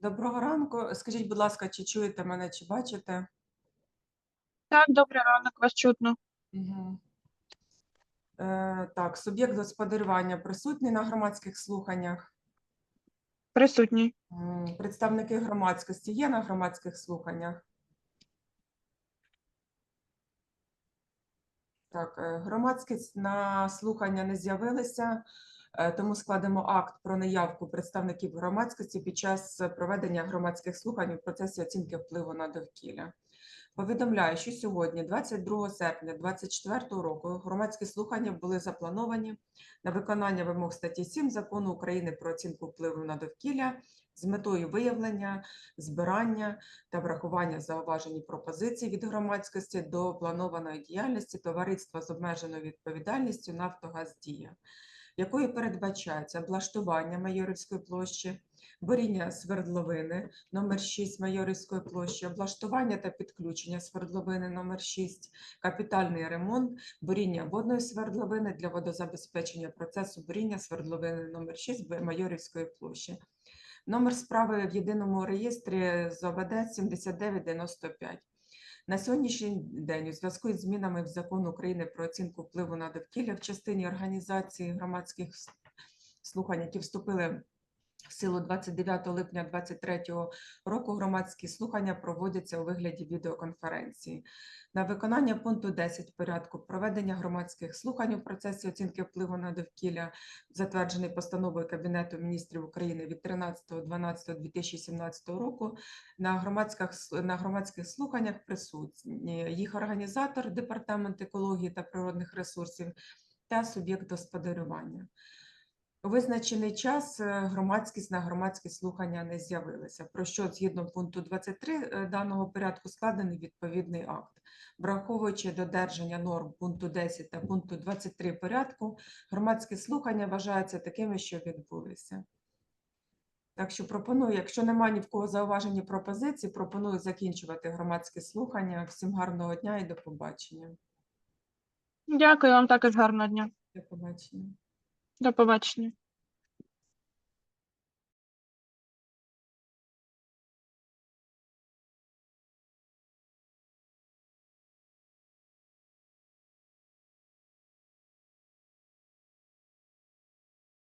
Доброго ранку. Скажіть, будь ласка, чи чуєте мене, чи бачите? Так, добрий ранок, вас чутно. Угу. Е, так, суб'єкт господарювання присутній на громадських слуханнях. Присутній. М, Представники громадськості є на громадських слуханнях. Так, е, громадськість на слухання не з'явилися, тому складемо акт про наявку представників громадськості під час проведення громадських слухань у процесі оцінки впливу на довкілля. Повідомляю, що сьогодні, 22 серпня 2024 року, громадські слухання були заплановані на виконання вимог статті 7 Закону України про оцінку впливу на довкілля з метою виявлення, збирання та врахування зауважень і пропозицій від громадськості до планованої діяльності товариства з обмеженою відповідальністю «Нафтогаз-Дія», якою передбачається облаштування Майорівської площі, буріння свердловини номер 6 Майорівської площі, облаштування та підключення свердловини номер 6, капітальний ремонт, буріння водної свердловини для водозабезпечення процесу буріння свердловини номер 6 Майорівської площі. Номер справи в єдиному реєстрі з ОВД 7995. На сьогоднішній день у зв'язку із змінами в закон України про оцінку впливу на довкілля в частині організації громадських слухань, які вступили в силу 29 липня 2023 року, громадські слухання проводяться у вигляді відеоконференції. На виконання пункту 10 порядку проведення громадських слухань у процесі оцінки впливу на довкілля затверджений постановою Кабінету міністрів України від 13.12.2017 року. На громадських на громадських слуханнях присутні їх організатор департамент екології та природних ресурсів та суб'єкт господарювання. У визначений час е, громадськість на громадські слухання не з'явилися, про що згідно пункту 23 е, даного порядку складений відповідний акт. Враховуючи додержання норм пункту 10 та пункту 23 порядку, громадські слухання вважаються такими, що відбулися. Так що пропоную, якщо немає ні в кого зауважень і пропозицій, пропоную закінчувати громадські слухання. Всім гарного дня і до побачення. Дякую вам також гарного дня. До побачення. До побачення.